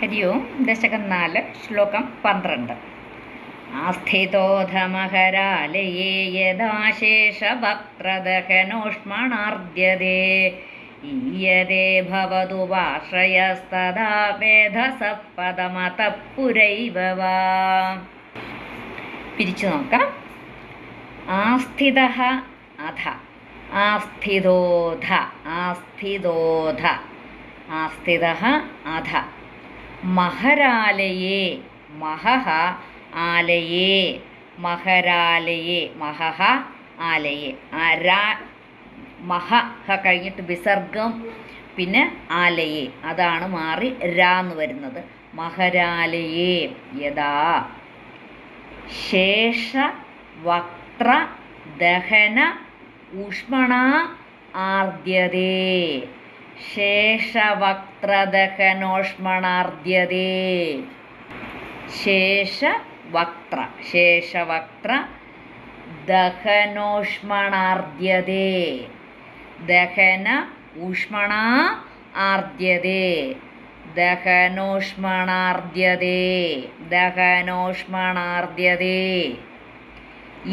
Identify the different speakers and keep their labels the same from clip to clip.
Speaker 1: ഹരി ഓം ദശകം നാല് ശ്ലോകം പന്ത്രണ്ട് ഭവതു പിരിച്ചു നോക്കാം. ആസ്ഥിത അധ. ആസ്ഥിതോധ. ആസ്ഥിതോധ. ആസ്ഥിത അധ. മഹരാലയേ മഹഹ ആലയേ മഹരാലയേ മഹഹ ആലയേ. ആരാ മഹ ഹ കഴിഞ്ഞിട്ട് വിസർഗം പിന്നെ ആലയേ. അതാണ് മാറി രാ എന്ന് വരുന്നത്. മഹരാലയേ യഥാ. ശേഷ വക്ര ദഹന ഊഷ്മണ ആർദ്യതേ. ശേഷവക്ത്രദഹനോഷ്മണാർദ്യതേ ശേഷവക്ത്ര ശേഷവക്ത്ര ദഹനോഷ്മണാർദ്യതേ ദഹന ഊഷ്മണ ആർദ്യതേ ദഹനോഷ്മണാർദ്യതേ ദഹനോഷ്മണാർദ്യതേ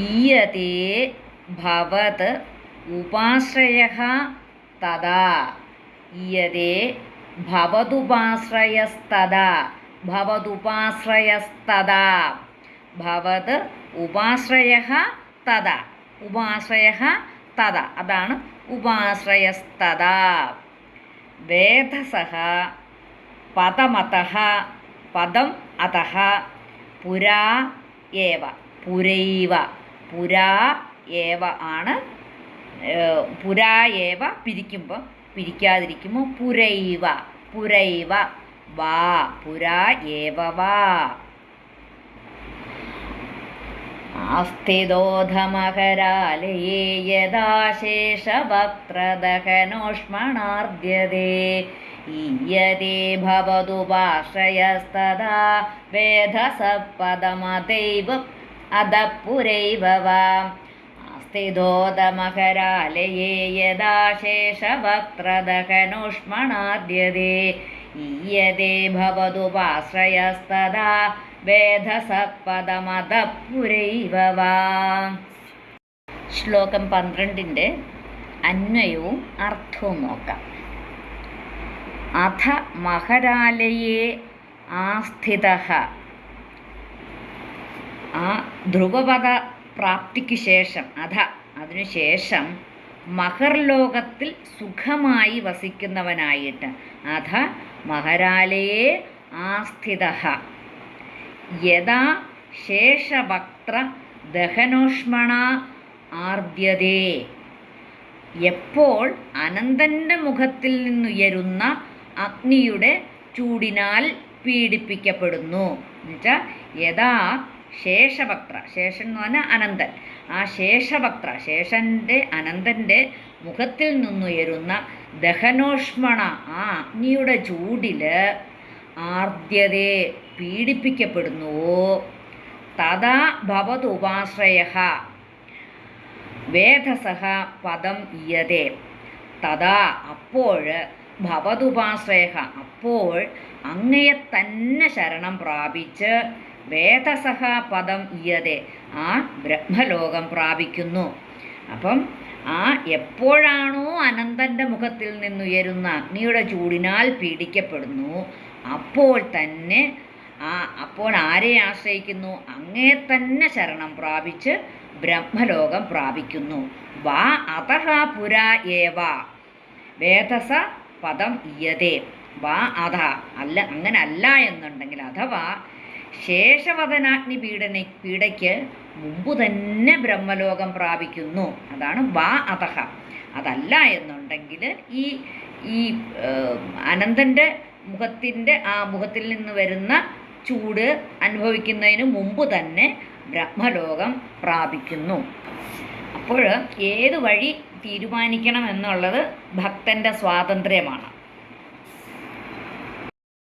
Speaker 1: ഈയതേ ഭവത് ഉപാശ്രയ തഥാ. ഈയതേ ഭവതുപാശ്രയസ്തഥാ ഭവതുപാശ്രയസ്തഥാ ഭവത് ഉപാശ്രയ തദ ഉപാശ്രയ തദ. അതാണ് ഉപാശ്രയസ്തഥാ വേദസഃ പദമത പദം അത. പുരാ ഏവ പുരൈവ പുരാ ആണ് പുരാ ഏവ പിരിക്കുമ്പോൾ പിരിക്കാതിരിക്കുമ്പോൾ പുരൈവ പുരൈവ വാ പുരാ ഏവ വാ. ആസ്ഥിതോധമകരാലയേ യഥാശേഷവക്ത്രദഹനോഷ്മണാർദ്യതേ ഈയതേ ഭവതുപാശ്രയസ്തദാ വേദസപദമതൈവ അധപുരൈവ വാ. ആസ്ഥിതോദമകരാലയേ യഥാശേഷവക്ത്രദഹനുഷ്മണാദ്യതേ ഈയതേ ഭവതുപാശ്രയസ്തദാ വേദസപദമതപുരൈവ വാ. ശ്ലോകം പന്ത്രണ്ടിന്റെ അന്വയവും അർത്ഥവും നോക്കാം. അഥ മഹരാലയെ ആസ്ഥിത. ആ ധ്രുവപദ പ്രാപ്തിക്ക് ശേഷം അധ അതിനുശേഷം മഹർലോകത്തിൽ സുഖമായി വസിക്കുന്നവനായിട്ട്. അധ മഹരാലയെ ആസ്ഥിത. യഥാ ശേഷഭക്ത്ര ദഹനോഷ്മണ ആർദ്യതേ എപ്പോൾ അനന്തന്റെ മുഖത്തിൽ നിന്നുയരുന്ന അഗ്നിയുടെ ചൂടിനാൽ പീഡിപ്പിക്കപ്പെടുന്നു. എന്നുവെച്ചാൽ യഥാ ശേഷഭക്ത്ര. ശേഷൻ എന്ന് പറഞ്ഞാൽ അനന്തൻ. ആ ശേഷഭക്ത്ര ശേഷന്റെ അനന്തന്റെ മുഖത്തിൽ നിന്നുയരുന്ന ദഹനോഷ്മണ ആ അഗ്നിയുടെ ചൂടിൽ ആർദ്യതയെ പീഡിപ്പിക്കപ്പെടുന്നുവോ തഥാ ഭവതുപാശ്രയ വേദസഹ പദം ഇയതേ. തഥാ അപ്പോൾ ഭവതുപാശ്രയ അപ്പോൾ അങ്ങയെ തന്നെ ശരണം പ്രാപിച്ച് വേദസഹ പദം ഇയതെ. ആ ബ്രഹ്മലോകം പ്രാപിക്കുന്നു. അപ്പം ആ എപ്പോഴാണോ അനന്തന്റെ മുഖത്തിൽ നിന്നുയരുന്ന അഗ്നിയുടെ ചൂടിനാൽ പീഡിക്കപ്പെടുന്നു. അപ്പോൾ തന്നെ ആ അപ്പോൾ ആരെ ആശ്രയിക്കുന്നു? അങ്ങേ തന്നെ ശരണം പ്രാപിച്ച് ബ്രഹ്മലോകം പ്രാപിക്കുന്നു. വാ അതഹ പുര ഏവ. വേദസ പദം ഇയതേ. വാ അധ അല്ല അങ്ങനെ അല്ല എന്നുണ്ടെങ്കിൽ അഥവാ ശേഷവദനാഗ്നി പീഡന പീഡയ്ക്ക് മുമ്പ് തന്നെ ബ്രഹ്മലോകം പ്രാപിക്കുന്നു. അതാണ് വാ അതഹ. അതല്ല എന്നുണ്ടെങ്കിൽ ഈ ഈ അനന്തന്റെ മുഖത്തിന്റെ ആ മുഖത്തിൽ നിന്ന് വരുന്ന ചൂട് അനുഭവിക്കുന്നതിന് മുമ്പ് തന്നെ ബ്രഹ്മലോകം പ്രാപിക്കുന്നു. അപ്പോൾ ഏത് വഴി തീരുമാനിക്കണം എന്നുള്ളത് ഭക്തന്റെ സ്വാതന്ത്ര്യമാണ്.